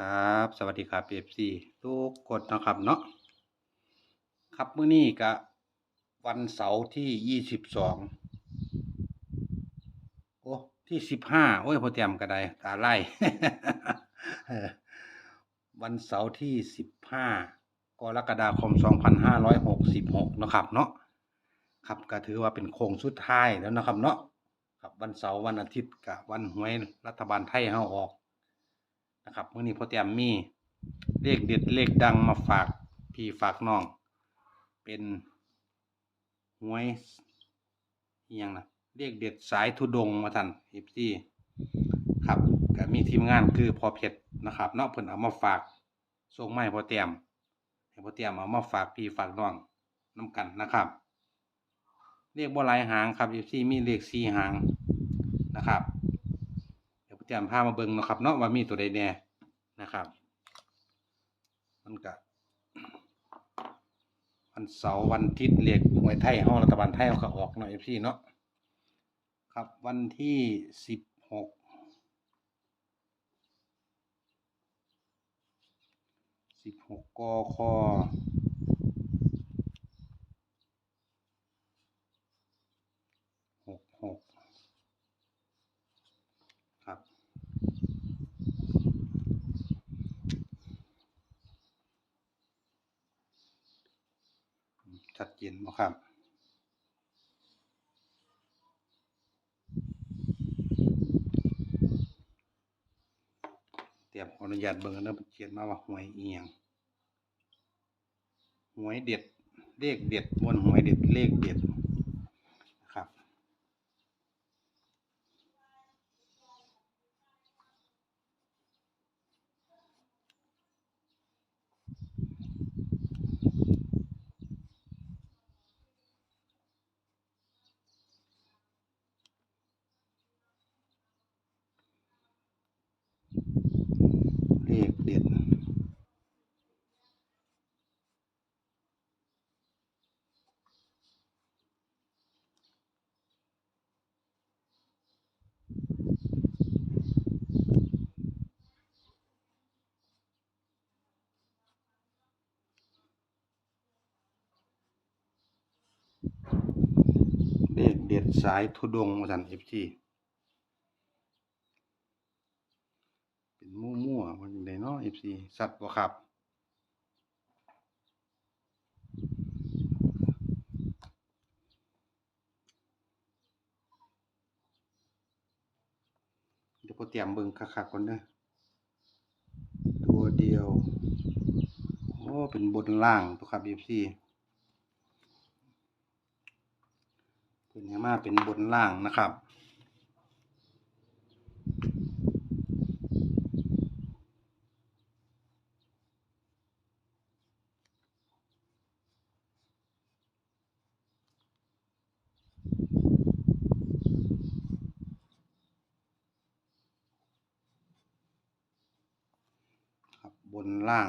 ครับ สวัสดีครับ FC ทุกคนนะครับเนาะครับมื้อนี้ก็วันเสาร์ที่ยี่สิบสองโอ้ที่สิบห้าโอ้ยพอเตรียมก็ไดตาไล่ วันเสาร์ที่สิบห้ากรกฎาคมสองพันห้าร้อยหกสิบหกนะครับเนาะครับก็ถือว่าเป็นโค้งสุดท้ายแล้วนะครับเนาะครับวันเสาร์วันอาทิตย์กับวันหวยรัฐบาลไทยเฮาออก นะครับมื่อนี้พ่อเตียมมีเลขเด็ดเลขดังมาฝากพี่ฝากน้อง เป็นหวยยังนะเลขเด็ดสายทุดงมาทันเอฟซีครับก็มีทีมงานคือพอเพชรนะครับเนาะเพิ่นเอามาฝากส่งมาให้พ่อเตรียมให้พ่อเตรียมเอามาฝากพี่ฝากน้องน้กันนะครับเลขบ่หลายหางครับเอฟซีมีเลขสี่หางนะครับ เดี๋ยวผมจะพามาเบิ่งเนาะครับเนาะว่ามีตัวใดแน่นะครับ มันก็วันเสาร์วันอาทิตย์เรียกหวยไทยห้องรัฐบาลไทยเขาก็ออกเนาะเอฟซีเนาะครับวันที่สิบหกสิบหกกคหกหกครับ ชัดเจ นบ่ครับ เตรียมขออนุญาตเบิ่งกันเด้อเขียนมาว่าหวยเอียงหวยเด็ด เลขเด็ดบนหวยเด็ดเลขเด็ดนะครับ เลขเด็ด เลขเด็ดสายทุดงค์มาสันเอฟซีเป็นมั่วๆมันอยู่ในเนาะเอฟซีสัตว์บ่ครับเดี๋ยวพอเตรียมเบิ่งคักๆก่อนเด้อตัวเดียว โอ้ เป็นบนล่างตัวครับเอฟซี เป็นให้มาเป็นบนล่างนะครับ ครับบนล่าง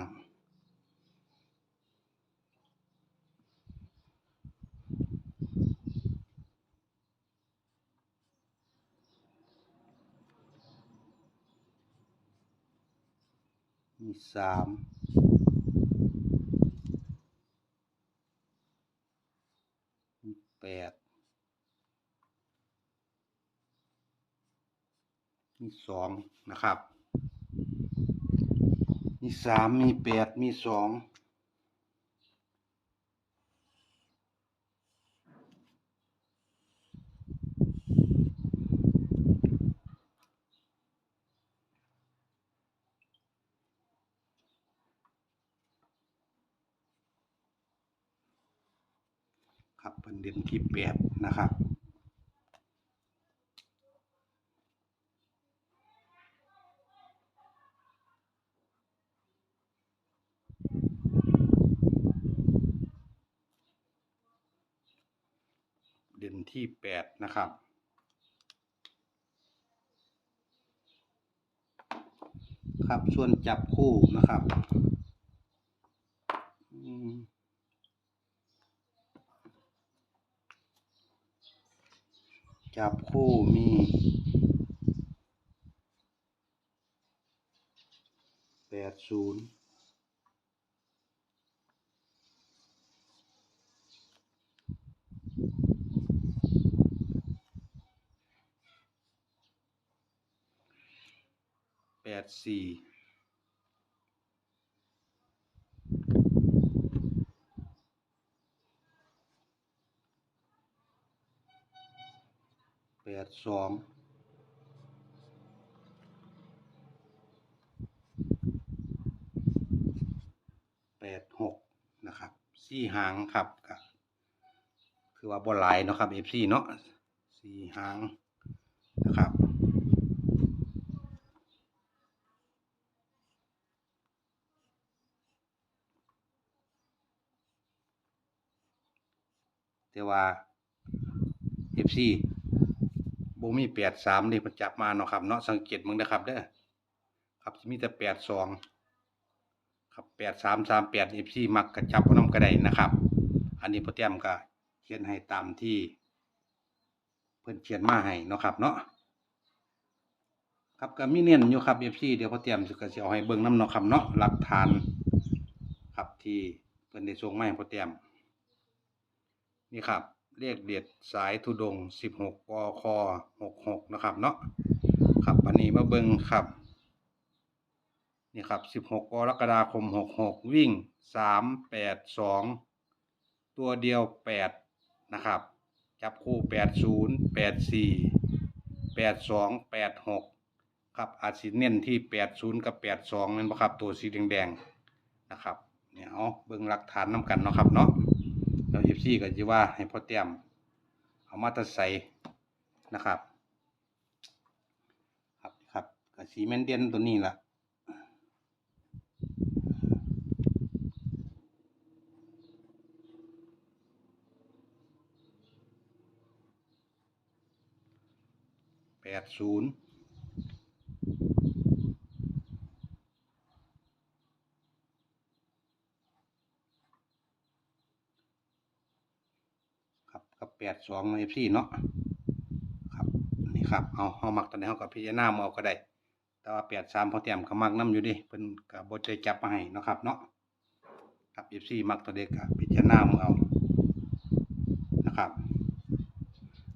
มีสามมีแปดมีสองนะครับ มีสามมีแปดมีสอง ครับเป็นเด่นที่แปดนะครับเด่นที่แปดนะครับ ครับส่วนจับคู่นะครับ อืม จับคู่มีแปดศูนย์แปดสี่ สองแปดหกนะครับสี่หางครับก็คือว่าบอลายเนาะครับเอฟซีเนาะสี่หางนะครับแต่ว่าเอฟซี บ่มีแปดสามนี่มันจับมาเนาะครับเนาะสังเกตมึงนะครับเด้อครับมีแต่แปดสองครับแปดสามสามแปดเอฟซีมักกระจับเอาน้ำกระไดนะครับ อันนี้โปรแกรมก็เขียนให้ตามที่ เพิ่อนเขียนมาให้เนาะครับเนาะครับก็มีเน้นอยู่ครับเอฟซีเดี๋ยวโปรแกรมสิก็สิเอาให้เบิ่งน้ำเนาะครับเนาะหลักฐาน ครับที่เพิ่อนได้ส่งมาให้โปรแกรมนี่ครับ เลขเด็ดสายทุดงสิบหกปคหกหกนะครับเนาะครับอันนี้มาเบิงครับ นี่ครับสิบหกกรกฎาคมหกหกวิ่งสามแปดสองตัวเดียวแปดนะครับ จับคู่แปดศูนย์แปดสี่แปดสองแปดหกครับอาจสิเน้นที่แปดศูนย์กับแปดสองนั่นปะครับ ตัวสีแดงๆ นะครับเนี่ยเอาเบิ่งหลักฐานน้กันเนาะครับเนาะ แล้วยิบซี่ก็จะว่าให้พ่อเตรียมเอามาแตะใส่นะครับ ครับครับกับสีแมนเดียนตัวนี้ล่ะแปดศูนย์ กับแปดสองในพี่เนาะครับนี่ครับเอาเอามักตอนนี้เขากับพิจารณาเอาก็ได้ แต่ว่าแปดสามพอเตรียมก็มักน้ำอยู่ดิเพิ่นกับบใจจับมาให้นะครับเนาะครับเอฟซีมักตัวเด็กกับพิจารณาเอานะครับ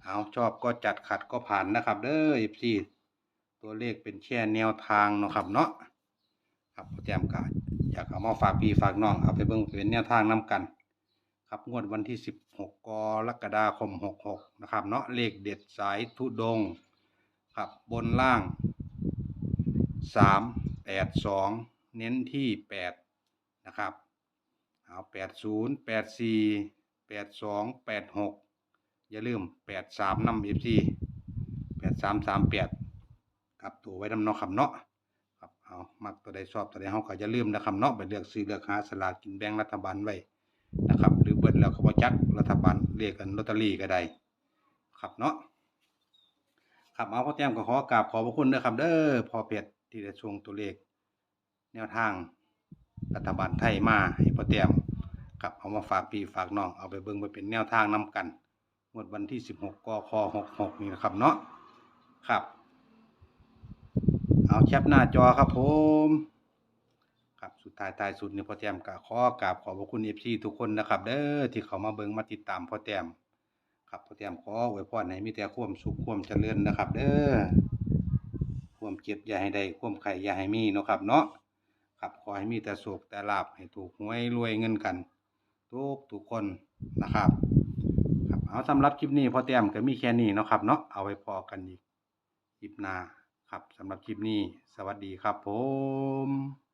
เอาชอบก็จัดขัดก็ผ่านนะครับ เด้อ FC ตัวเลขเป็นแค่แนวทางเนาะครับเนาะครับโปรแกรมก็อยากเอามาฝากพี่ฝากน้องเอาไปเบิ่งเป็นแนวทางนํกัน ครับงวดวันที่ 16 กรกฎาคม 66 นะครับ เนาะเลขเด็ดสายทุดง ครับบนล่าง 3 8 2 เน้นที่ 8 นะครับเอา80 84 82 86 อย่าลืม 83นำ FC 8338 ครับตัวไว้นำเนาะครับเนาะครับเอามักตัวใดชอบตัวใดเฮาก็อย่าลืมนะครับเนาะไปเลือกซื้อเลือกหาสลากกินแบ่งรัฐบาลไว้ นะครับ หรือเบิดแล้วก็บ่จักรัฐบาลเรียกกันลอตเตอรี่ก็ได้ครับเนาะครับเอาพ่อแต้มก็ขอกราบขอบพระคุณด้วยครับเด้อพอเพชรที่ได้ส่งตัวเลข แนวทางรัฐบาลไทยมาให้พ่อแต้มครับเอามาฝากพี่ฝากน้องเอาไปเบิ่งไปเป็นแนวทางนํกันงวดวันที่ 16กค66นี่นะครับเนาะครับ เอาแคปหน้าจอครับผม ครับสุดท้ายท้ายสุดนี่พ่อแต้มก็ขอกราบขอบพระคุณ FC ทุกคนนะครับ เด้อที่เขามาเบิ่งมาติดตามพ่อแต้มครับพ่อแต้มขออวยพรให้มีแต่ความสุขความเจริญนะครับ เด้อความเจ็บอย่าให้ได้ความไข่อย่าให้มีเนาะครับ เนาะครับขอให้มีแต่สุขแต่ลาภให้ถูกหวยรวยเงินกันทุกทุกคนนะครับ ครับเอาสำหรับคลิปนี้พอเตรียมก็มีแค่นี้เนาะครับ เนาะเอาไว้พอกันอีกคลิปหน้าครับสำหรับคลิปนี้ สวัสดีครับผม